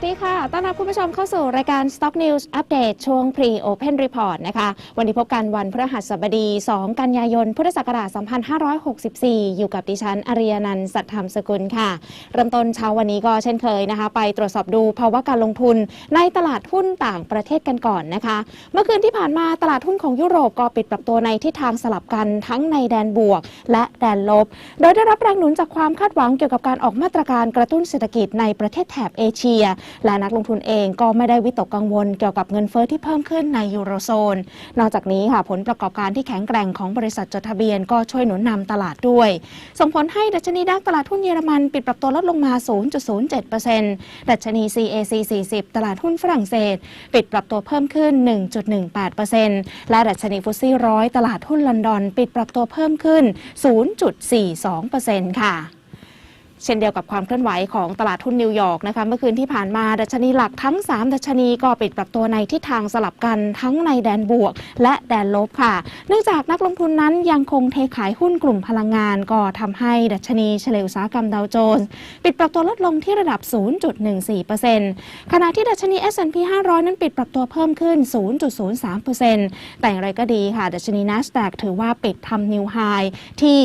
วัสดีค่ะ ต้อนรับคุณผู้ชมเข้าสู่รายการ Stock News Update ช่วง Pre Open Report นะคะ วันนี้พบกันวันพฤหัสบดี 2 กันยายน พุทธศักราช 2564 อยู่กับดิฉัน อริยนันท์สัตธรรมสกุลค่ะ เริ่มต้นเช้าวันนี้ก็เช่นเคยนะคะ ไปตรวจสอบดูภาวะการลงทุนในตลาดหุ้นต่างประเทศกันก่อนนะคะ เมื่อคืนที่ผ่านมาตลาดหุ้นของยุโรปก็ปิดปรับตัวในทิศทางสลับกันทั้งในแดนบวก และแดนลบ โดยได้รับแรงหนุนจากความคาดหวังเกี่ยวกับการออกมาตรการกระตุ้นเศรษฐกิจในประเทศแถบเอเชียและนักลงทุนเองก็ไม่ได้วิตกกังวลเกี่ยวกับเงินเฟ้อที่เพิ่มขึ้นในยูโรโซน นอกจากนี้ค่ะผลประกอบการที่แข็งแกร่งของบริษัทจดทะเบียนก็ช่วยหนุนนำตลาดด้วย ส่งผลให้ดัชนีดัคตลาดหุ้นเยอรมันปิดปรับตัวลดลงมา 0.07%ดัชนี CAC 40 ตลาดหุ้นฝรั่งเศส ปิดปรับตัวเพิ่มขึ้น 1.18%และดัชนีฟุตซี่ร้อยตลาดหุ้นลอนดอน ปิดปรับตัวเพิ่มขึ้น 0.42%ค่ะ เช่นเดียวกับความเคลื่อนไหวของตลาดหุ้นนิวยอร์กนะคะเมื่อคืนที่ผ่านมาดัชนีหลักทั้ง 3 ดัชนีก็ปิดปรับตัวในทิศทางสลับกันทั้งในแดนบวก และแดนลบค่ะ เนื่องจากนักลงทุนนั้นยังคงเทขายหุ้นกลุ่มพลังงาน ก็ทำให้ดัชนีเฉลี่ยอุตสาหกรรมดาวโจนส์ปิดปรับตัวลดลงที่ระดับ 0.14%ขณะที่ดัชนี S&P 500 นั้นปิดปรับตัวเพิ่มขึ้น 0.03%แต่อย่างไรก็ดีค่ะ ดัชนี NASDAQ ถือว่าปิดทำนิวไฮที่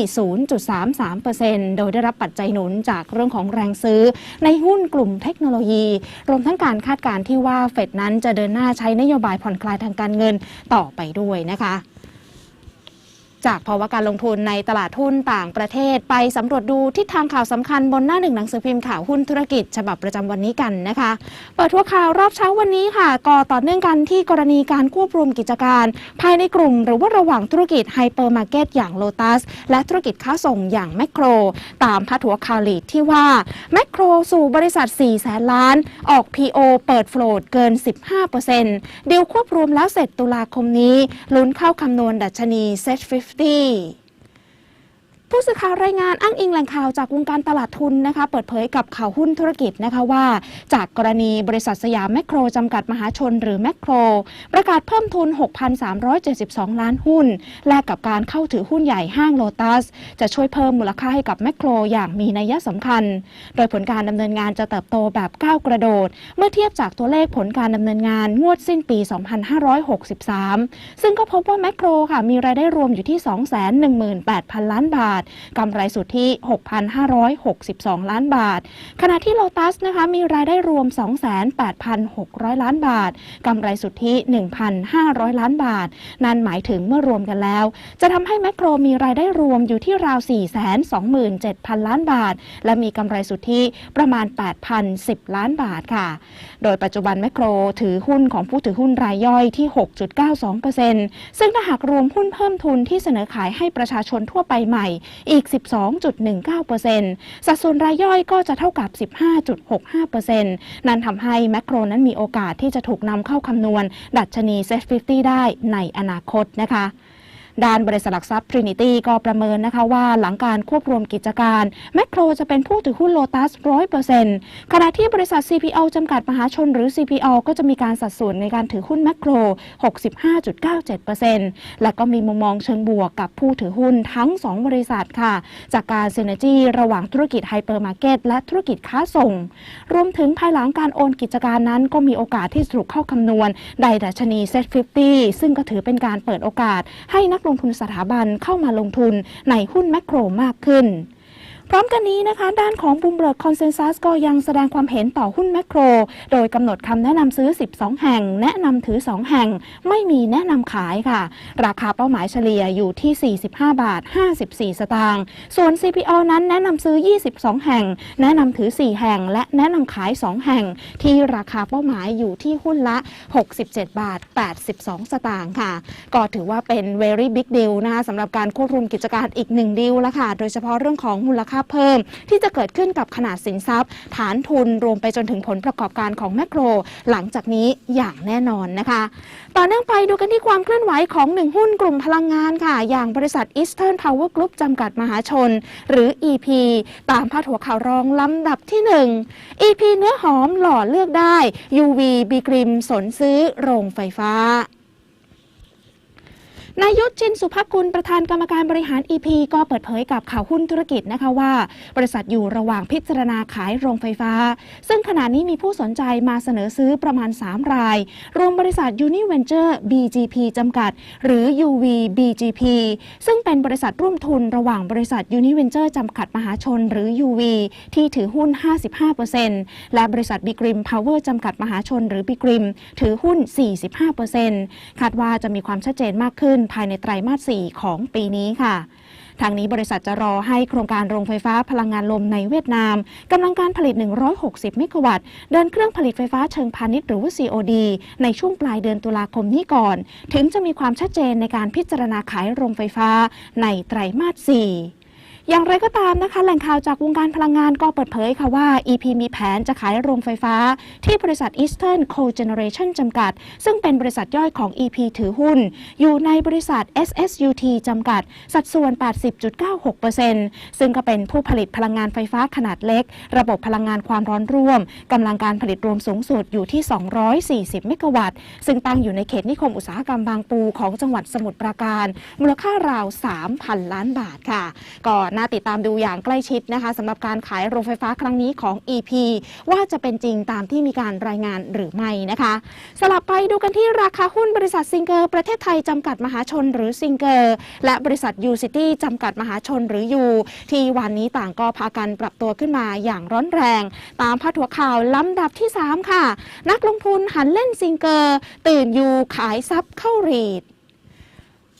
0.33%โดยได้รับปัจจัยหนุนจากเรื่องของแรงซื้อ ในหุ้นกลุ่มเทคโนโลยี รวมทั้งการคาดการณ์ที่ว่าเฟดนั้นจะเดินหน้าใช้นโยบายผ่อนคลายทางการเงินต่อไปด้วยนะคะ จากภาวะการลงทุนในตลาดหุ้นต่างประเทศ ไปสำรวจดูทิศทางข่าวสำคัญบนหน้าหนึ่งหนังสือพิมพ์ข่าวหุ้นธุรกิจ ฉบับประจำวันนี้กันนะคะ เปิดทัวข่าวรอบเช้าวันนี้ค่ะก็ต่อเนื่องกันที่กรณีการควบรวมกิจการ ภายในกลุ่ม หรือว่าระหว่างธุรกิจไฮเปอร์มาร์เก็ตอย่างโลตัสและธุรกิจค้าส่งอย่างแมคโคร ตามพาดหัวข่าวลีดที่ว่าแมคโครสู่บริษัท4แสนล้าน ออก PO เปิดโฟลดเกิน 15%ดีลควบรวมแล้วเสร็จตุลาคมนี้ลุ้นเข้าคำนวณดัชนี Set 50地。 ผู้สื่อข่าวรายงานอ้างอิงแหล่งข่าวจากวงการตลาดทุนนะคะเปิดเผยกับข่าวหุ้นธุรกิจนะคะว่า จากกรณีบริษัทสยามแมคโครจำกัดมหาชนหรือแมคโคร ประกาศเพิ่มทุน 6,372 ล้านหุ้น แลกกับการเข้าถือหุ้นใหญ่ห้างโลตัส จะช่วยเพิ่มมูลค่าให้กับแมคโครอย่างมีนัยสำคัญ โดยผลการดำเนินงานจะเติบโตแบบก้าวกระโดด เมื่อเทียบจากตัวเลขผลการดำเนินงานงวดสิ้นปี 2563 ซึ่งก็พบว่าแมคโครค่ะมีรายได้รวมอยู่ที่ 218,000 ล้านบาทกำไรสุทธิ 6,562 ล้านบาท ขณะที่โลตัสนะคะมีรายได้รวม 28,600 ล้านบาทกำไรสุทธิ 1,500 ล้านบาท นั่นหมายถึงเมื่อรวมกันแล้ว จะทำให้แมคโครมีรายได้รวมอยู่ที่ราว 427,000 ล้านบาท และมีกำไรสุทธิประมาณ 8,010 ล้านบาทค่ะ โดยปัจจุบันแมคโครถือหุ้นของผู้ถือหุ้นรายย่อยที่ 6.92%ซึ่งถ้าหากรวมหุ้นเพิ่มทุนที่เสนอขายให้ประชาชนทั่วไปใหม่อีก 12.19%สัดส่วนรายย่อยก็จะเท่ากับ 15.65%นั่นทำให้แมคโครนั้นมีโอกาสที่จะถูกนำเข้าคำนวณ ดัชนี Set 50 ได้ในอนาคตนะคะ ด้านบริษัทหลักทรัพย์ Trinity ก็ประเมินนะคะว่าหลังการควบรวมกิจการแมคโครจะเป็นผู้ถือหุ้นโลตัส100%ขณะที่บริษัท CPO จำกัดมหาชนหรือ CPO ก็จะมีการสัดส่วนในการถือหุ้นแมคโคร 65.97%และก็มีมุมมองเชิงบวกกับผู้ถือหุ้นทั้ง 2 บริษัทค่ะ จากการเซนจีระหว่างธุรกิจไฮเปอร์มาร์เก็ตและธุรกิจค้าส่ง รวมถึงภายหลังการโอนกิจการนั้น ก็มีโอกาสที่จะถูกเข้าคำนวณในดัชนี Set 50 ซึ่งก็ถือเป็นการเปิดโอกาสให้นักลงทุนสถาบันเข้ามาลงทุนในหุ้นแมคโครมากขึ้น พร้อมกันนี้นะคะ ด้านของบูมเบิร์กคอนเซนแซสก็ยังแสดงความเห็นต่อหุ้นแมคโคร โดยกำหนดคำแนะนำซื้อ 12 แห่ง แนะนำถือ 2 แห่ง ไม่มีแนะนำขายค่ะ ราคาเป้าหมายเฉลี่ยอยู่ที่ 45 บาท 54 สตางค์ส่วน CPO นั้นแนะนำซื้อ 22 แห่ง แนะนำถือ 4 แห่ง และแนะนำขาย 2 แห่ง ที่ราคาเป้าหมายอยู่ที่หุ้นละ 67 บาท 82 สตางค์ค่ะ ก็ถือว่าเป็น very big deal นะคะสำหรับการควบรวมกิจการอีกหนึ่งดีลละค่ะ โดยเฉพาะเรื่องของมูลค่าเพิ่ม ที่จะเกิดขึ้นกับขนาดสินทรัพย์ ฐานทุนรวมไปจนถึงผลประกอบการของแมคโคร หลังจากนี้อย่างแน่นอนนะคะ ต่อเนื่องไปดูกันที่ความเคลื่อนไหวของหนึ่งหุ้นกลุ่มพลังงานค่ะ อย่างบริษัท Eastern Power Group จำกัดมหาชน หรือ EP ตามพาดหัวข่าวรองลำดับที่ 1 EP เนื้อหอมหล่อเลือกได้ UV บีกริมสนซื้อโรงไฟฟ้า นายยุทธชินสุภกุลประธานกรรมการบริหาร EP ก็เปิดเผยกับข่าวหุ้นธุรกิจนะคะว่า บริษัทอยู่ระหว่างพิจารณาขายโรงไฟฟ้า ซึ่งขณะนี้มีผู้สนใจมาเสนอซื้อประมาณ 3 ราย รวมบริษัท Univenture BGP จำกัด หรือ UV BGP ซึ่งเป็นบริษัทร่วมทุนระหว่างบริษัท Univenture จำกัดมหาชนหรือ UV ที่ถือหุ้น 55%และบริษัท b i g r i m Power จำกัดมหาชนหรือ b i g r i m ถือหุ้น 45%คาดว่าจะมีความชัดเจนมากขึ้นภายในไตรมาส 4 ของปีนี้ค่ะทางนี้บริษัทจะรอให้โครงการโรงไฟฟ้าพลังงานลมในเวียดนามกำลังการผลิต 160 เมกะวัตต์ เดินเครื่องผลิตไฟฟ้าเชิงพาณิชย์หรือว่า COD ในช่วงปลายเดือนตุลาคมนี้ก่อน ถึงจะมีความชัดเจนในการพิจารณาขายโรงไฟฟ้าในไตรมาส 4 อย่างไรก็ตามนะคะ แหล่งข่าวจากวงการพลังงานก็เปิดเผยค่ะว่า EP มีแผนจะขายโรงไฟฟ้า ที่บริษัท Eastern Cogeneration จำกัด ซึ่งเป็นบริษัทย่อยของ EP ถือหุ้น อยู่ในบริษัท SSUT จำกัด สัดส่วน 80.96%ซึ่งก็เป็นผู้ผลิตพลังงานไฟฟ้าขนาดเล็ก ระบบพลังงานความร้อนร่วมกำลังการผลิตรวมสูงสุดอยู่ที่ 240 เมกะวัตต์ ซึ่งตั้งอยู่ในเขตนิคมอุตสาหกรรมบางปูของจังหวัดสมุทรปราการ มูลค่าราว 3,000 ล้านบาทค่ะ ก่อนน่าติดตามดูอย่างใกล้ชิดนะคะสำหรับการขายโรงไฟฟ้าครั้งนี้ของ EP ว่าจะเป็นจริงตามที่มีการรายงานหรือไม่นะคะ สลับไปดูกันที่ราคาหุ้นบริษัทซิงเกอร์ประเทศไทยจำกัดมหาชนหรือซิงเกอร์และบริษัทยูซิตี้จำกัดมหาชนหรือยูที่วันนี้ต่างก็พากันปรับตัวขึ้นมาอย่างร้อนแรง ตามพาดหัวข่าวลำดับที่ 3 ค่ะ นักลงทุนหันเล่นซิงเกอร์ ตื่นยูขายซับเข้ารีด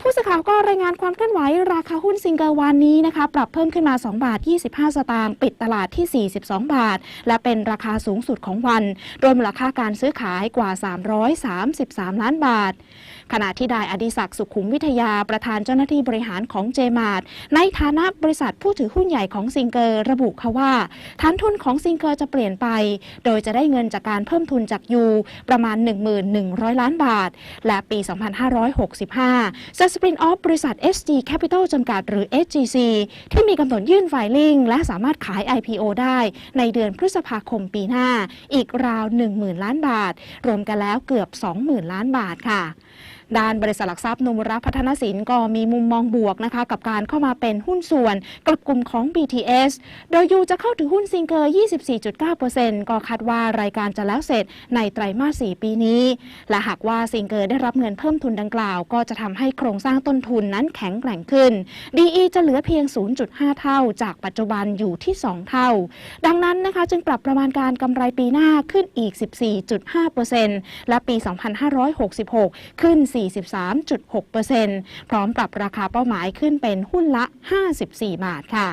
ผู้สื่อข่าวก็รายงานความเคลื่อนไหวราคาหุ้นซิงเกิลวันนี้นะคะปรับเพิ่มขึ้นมา 2 บาท 25 สตางค์ปิดตลาดที่ 42 บาท และเป็นราคาสูงสุดของวัน โดยมูลค่าการซื้อขายกว่า 333 ล้านบาท ขณะที่นายอดิศักดิ์สุขุมวิทยาประธานเจ้าหน้าที่บริหารของเจมาร์ในฐานะบริษัทผู้ถือหุ้นใหญ่ของซิงเกอร์ระบุค่ะว่าฐานทุนของซิงเกอร์จะเปลี่ยนไป โดยจะได้เงินจากการเพิ่มทุนจากยูประมาณ 11,100 ล้านบาท และปี 2565 จะสปรินออฟบริษัท SG Capital จำกัดหรือ SGC ที่มีกำหนดยื่นไฟลิ่งและสามารถขาย IPO ได้ในเดือนพฤษภาคมปีหน้า อีกราว 10,000 ล้านบาท รวมกันแล้วเกือบ 20,000 ล้านบาทค่ะด้านบริษัทหลักทรัพย์นมรัพัฒนสินก็มีมุมมองบวกนะคะกับการเข้ามาเป็นหุ้นส่วนกับกลุ่มของ BTS โดยยูจะเข้าถือหุ้นซิงเกอร์ 24.9%ก็คาดว่ารายการจะแล้วเสร็จในไตรมาส 4 ปีนี้ และหากว่าซิงเกอร์ได้รับเงินเพิ่มทุนดังกล่าว ก็จะทำให้โครงสร้างต้นทุนนั้นแข็งแกร่งขึ้น DE จะเหลือเพียง 0.5 เท่า จากปัจจุบันอยู่ที่ 2 เท่า ดังนั้นนะคะจึงปรับประมาณการกำไรปีหน้าขึ้นอีก 14.5%และปี 2566 ขึ้น43.6%พร้อมปรับราคาเป้าหมายขึ้นเป็นหุ้นละ 54 บาทค่ะ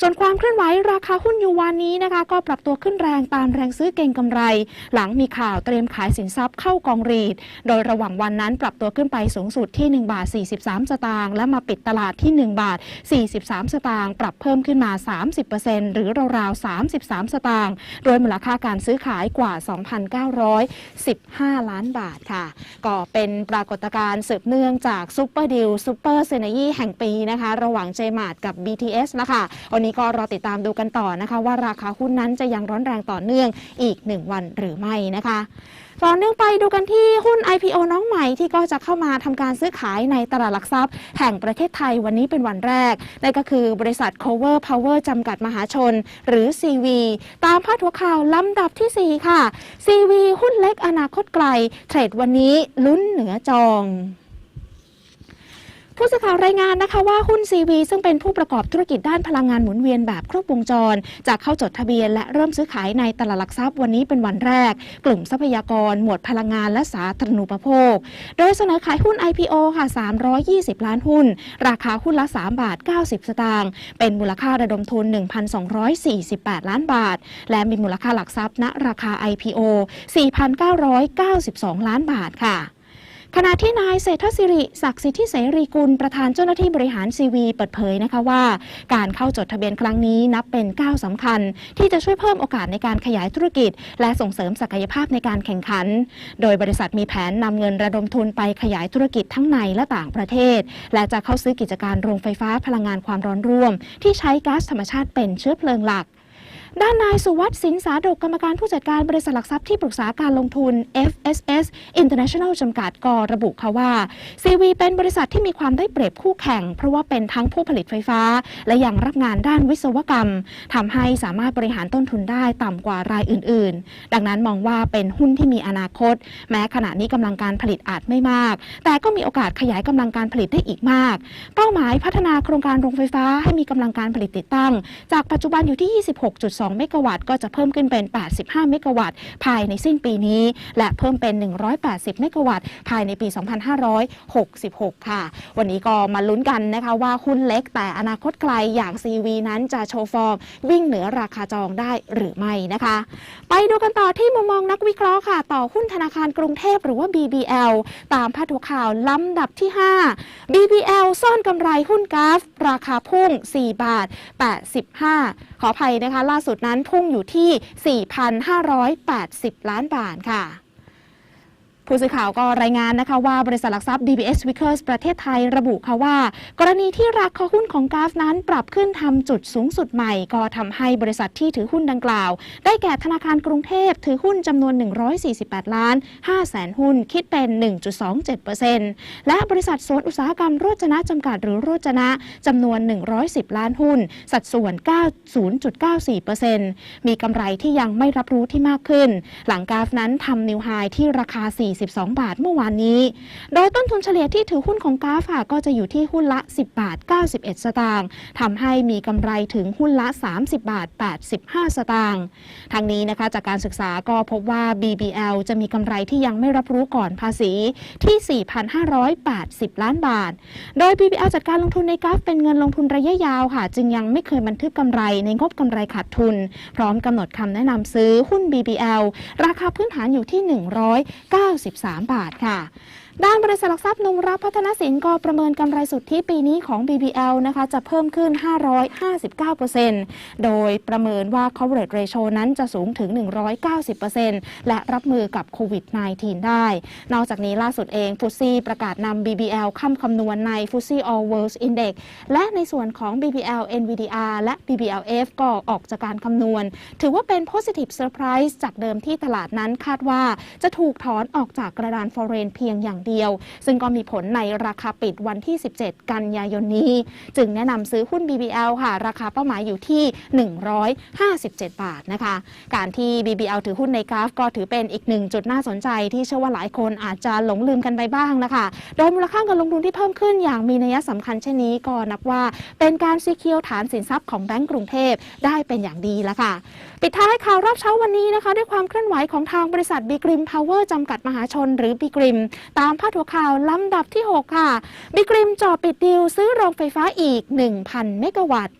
ส่วนความเคลื่อนไหวราคาหุ้นยูวานนี้นะคะ ก็ปรับตัวขึ้นแรงตามแรงซื้อเก่งกำไร หลังมีข่าวเตรียมขายสินทรัพย์เข้ากองรีด โดยระหว่างวันนั้นปรับตัวขึ้นไปสูงสุดที่ 1 บาท 43 สตางค์และมาปิดตลาดที่ 1 บาท 43 สตางค์ปรับเพิ่มขึ้นมา 30%หรือราวๆ 33 สตางค์โดยมูลค่าการซื้อขายกว่า 2,915 ล้านบาทค่ะ ก็เป็นปรากฏการณ์สืบเนื่องจากซูเปอร์ดิลซูเปอร์เซนยี่แห่งปีนะคะ ระหว่างเจมาร์กับ BTS นะคะวันนี้ก็รอติดตามดูกันต่อนะคะ ว่าราคาหุ้นนั้นจะยังร้อนแรงต่อเนื่องอีก 1 วันหรือไม่นะคะต่อเนื่องไปดูกันที่หุ้น IPO น้องใหม่ที่ก็จะเข้ามาทำการซื้อขายในตลาดหลักทรัพย์ แห่งประเทศไทยวันนี้เป็นวันแรกนั่นก็คือบริษัท Cover Power จำกัดมหาชน หรือ CV ตามพาดหัวข่าวลำดับทีสี่4 ค่ะ CV หุ้นเล็กอนาคตไกล เทรดวันนี้ลุ้นเหนือจอง ผู้สื่อข่าวรายงานนะคะว่าหุ้น CV ซึ่งเป็นผู้ประกอบธุรกิจด้านพลังงานหมุนเวียนแบบครบวงจร จะเข้าจดทะเบียนและเริ่มซื้อขายในตลาดหลักทรัพย์วันนี้เป็นวันแรก กลุ่มทรัพยากร หมวดพลังงานและสาธารณูปโภค โดยเสนอขายหุ้น IPO ค่ะ 320 ล้านหุ้น ราคาหุ้นละ 3 บาท 90 สตางค์เป็นมูลค่าระดมทุน 1,248 ล้านบาท และมีมูลค่าหลักทรัพย์ณราคา IPO 4,992 ล้านบาทค่ะ ขณะที่นายเศรษฐศิริศักดิ์สิทธิเสรีกุลประธานเจ้าหน้าที่บริหารซีวีเปิดเผยนะคะว่า การเข้าจดทะเบียนครั้งนี้นับเป็นก้าวสำคัญ ที่จะช่วยเพิ่มโอกาสในการขยายธุรกิจ และส่งเสริมศักยภาพในการแข่งขัน โดยบริษัทมีแผนนำเงินระดมทุนไปขยายธุรกิจทั้งในและต่างประเทศ และจะเข้าซื้อกิจการโรงไฟฟ้าพลังงานความร้อนร่วม ที่ใช้ก๊าซธรรมชาติเป็นเชื้อเพลิงหลัก ด้านนายสุวัสด์สินสาดกกรรมการผู้จัดการบริษัทหลักทรัพย์ที่ปรึกษาการลงทุน FSS International จำกัดกระบุค่ะว่า CV เป็นบริษัทที่มีความได้เปรียบคู่แข่ง เพราะว่าเป็นทั้งผู้ผลิตไฟฟ้า และยังรับงานด้านวิศวกรรมทำให้สามารถบริหารต้นทุนได้ต่ำกว่ารายอื่น ๆ ดังนั้นมองว่าเป็นหุ้นที่มีอนาคต แม้ขณะนี้กำลังการผลิตอาจไม่มาก แต่ก็มีโอกาสขยายกำลังการผลิตได้อีกมาก เป้าหมายพัฒนาโครงการโรงไฟฟ้าให้มีกำลังการผลิตติดตั้ง จากปัจจุบันอยู่ที่ 26.2 2 เมกะวัตต์ก็จะเพิ่มขึ้นเป็น 85 เมกะวัตต์ภายในสิ้นปีนี้ และเพิ่มเป็น 180 เมกะวัตต์ภายในปี 2566 ค่ะ วันนี้ก็มาลุ้นกันนะคะว่าหุ้นเล็กแต่อนาคตไกลอย่าง CV นั้นจะโชว์ฟอร์ม วิ่งเหนือราคาจองได้หรือไม่นะคะ ไปดูกันต่อที่มุมมองนักวิเคราะห์ค่ะ ต่อหุ้นธนาคารกรุงเทพหรือว่า BBL ตามพาดหัวข่าวลำดับที่ 5 BBL ซ่อนกำไรหุ้นกราฟ ราคาพุ่ง 4 บาท 85 ขออภัยนะคะ ล่าสุดนั้นพุ่งอยู่ที่ 4,580 ล้านบาทค่ะ ผู้สื่อข่าวก็รายงานนะคะว่าบริษัทหลักทรัพย์ DBS Vickers ประเทศไทยระบุค่ะว่า กรณีที่ราคาหุ้นของกราฟนั้นปรับขึ้นทำจุดสูงสุดใหม่ ก็ทำให้บริษัทที่ถือหุ้นดังกล่าว ได้แก่ธนาคารกรุงเทพถือหุ้นจำนวน 148 ล้าน5แสนหุ้น คิดเป็น 1.27%และบริษัทสวนอุตสาหกรรมโรจนะจำกัดหรือโรจนะจำนวน 110 ล้านหุ้น สัดส่วน 90.94%มีกำไรที่ยังไม่รับรู้ที่มากขึ้น หลังกราฟนั้นทำนิวไฮที่ราคา4 42 บาทเมื่อวานนี้ โดยต้นทุนเฉลี่ยที่ถือหุ้นของกราฟค่ะก็จะอยู่ที่หุ้นละ 10 บาท 91 สตางค์ทำให้มีกำไรถึงหุ้นละ 30 บาท 85 สตางค์ทางนี้นะคะจากการศึกษาก็พบว่า BBL จะมีกำไรที่ยังไม่รับรู้ก่อนภาษีที่ 4,580 ล้านบาท โดย BBL จัดการลงทุนในกราฟเป็นเงินลงทุนระยะยาวค่ะ จึงยังไม่เคยบันทึกกำไรในงบกำไรขาดทุน พร้อมกำหนดคำแนะนำซื้อหุ้น BBL ราคาพื้นฐานอยู่ที่193บาทค่ะ ด้านบริษัทหลักทรัพย์นมรับพัฒนสินก็ประเมินกำไรสุทธิปีนี้ของ BBL นะคะจะเพิ่มขึ้น 559%โดยประเมินว่า coverage ratio นั้นจะสูงถึง 190%และรับมือกับโควิด -19 ได้ นอกจากนี้ล่าสุดเองฟุตซี่ประกาศนำ BBL ข้ามคำนวณในฟุตซี่ All World Index และในส่วนของ BBL NVDR และ BBLF ก็ออกจากการคำนวณ ถือว่าเป็น positive surprise จากเดิมที่ตลาดนั้นคาดว่าจะถูกถอนออกจากกระดาน foreign เพียงอย่างเดียว ซึ่งก็มีผลในราคาปิดวันที่ 17 กันยายนนี้ จึงแนะนำซื้อหุ้น BBL ค่ะ ราคาเป้าหมายอยู่ที่ 157 บาทนะคะ การที่ BBL ถือหุ้นในกราฟก็ถือเป็นอีกหนึ่งจุดน่าสนใจที่เชื่อว่าหลายคนอาจจะหลงลืมกันไปบ้างนะคะ โดยมูลค่าเงินลงทุนที่เพิ่มขึ้นอย่างมีนัยสำคัญเช่นนี้ก็นับว่าเป็นการซีเคียวฐานสินทรัพย์ของแบงก์กรุงเทพได้เป็นอย่างดีแล้วค่ะ ปิดท้ายข่าวรอบเช้าวันนี้นะคะ ด้วยความเคลื่อนไหวของทางบริษัทบีกริมพาวเวอร์จำกัดมหาชนหรือบีกริม ตามพาดหัวข่าวลำดับที่ 6 ค่ะบีกริมจ่อปิดดิวซื้อโรงไฟฟ้าอีก 1,000 เมกะวัตต์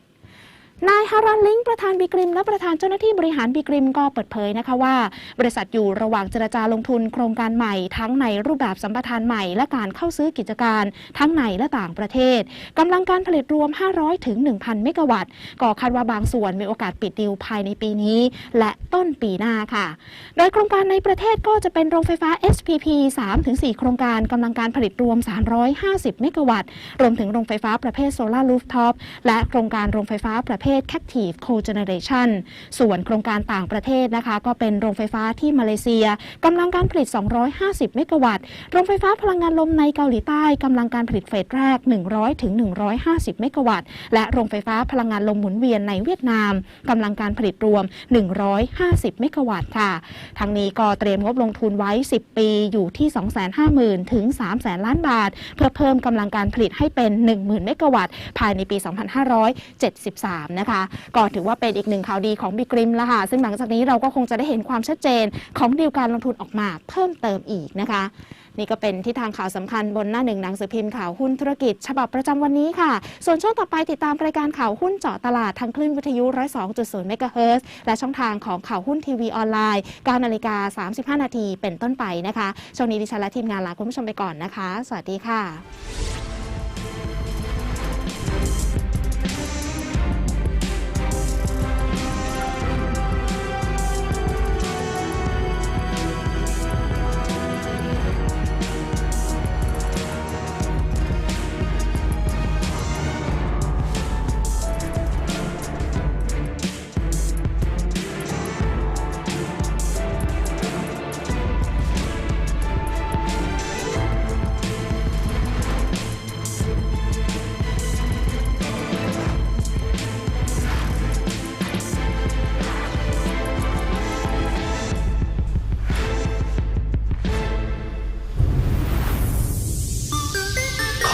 นายฮารันลิงประธานบีกริม และประธานเจ้าหน้าที่บริหารบีกริมก็เปิดเผยนะคะว่า บริษัทอยู่ระหว่างเจรจาลงทุนโครงการใหม่ ทั้งในรูปแบบสัมปทานใหม่ และการเข้าซื้อกิจการ ทั้งในและต่างประเทศกำลังการผลิตรวม 500 ถึง 1,000 เมกะวัตต์ก็คาดว่าบางส่วนมีโอกาสปิดดีลภายในปีนี้ และต้นปีหน้าค่ะ โดยโครงการในประเทศก็จะเป็นโรงไฟฟ้า SPP 3-4 โครงการกำลังการผลิตรวม 350 เมกะวัตต์รวมถึงโรงไฟฟ้าประเภทโซลารูฟท็อปและโครงการโรงไฟฟ้าประเภท Captive Cogeneration ส่วนโครงการต่างประเทศนะคะ ก็เป็นโรงไฟฟ้าที่มาเลเซียกำลังการผลิต 250 เมกะวัตต์ โรงไฟฟ้าพลังงานลมในเกาหลีใต้กำลังการผลิตเฟสแรก 100ถึง150 เมกะวัตต์ และโรงไฟฟ้าพลังงานลมหมุนเวียนในเวียดนามกำลังการผลิตรวม 150 เมกะวัตต์ค่ะ ทั้งนี้ก็เตรียมงบลงทุนไว้ 10 ปีอยู่ที่ 250,000 ถึง 300,000 ล้านบาท เพื่อเพิ่มกำลังการผลิตให้เป็น 10,000 เมกะวัตต์ ภายในปี 2573นะคะ ก็ถือว่าเป็นอีกหนึ่งข่าวดีของบิกริมแล้วค่ะ ซึ่งหลังจากนี้เราก็คงจะได้เห็นความชัดเจนของดีลการลงทุนออกมาเพิ่มเติมอีกนะคะนี่ก็เป็นที่ทางข่าวสำคัญบนหน้าหนึ่งหนังสือพิมพ์ข่าวหุ้นธุรกิจ ฉบับประจำวันนี้ค่ะ ส่วนช่วงต่อไปติดตามรายการข่าวหุ้นเจาะตลาดทางคลื่นวิทยุ 102.0 เมกะเฮิรตซ์และช่องทางของข่าวหุ้นทีวีออนไลน์9นาฬิกา 35 นาทีเป็นต้นไปนะคะ ช่วงนี้ดิฉันและทีมงานลาคุณผู้ชมไปก่อนนะคะ สวัสดีค่ะ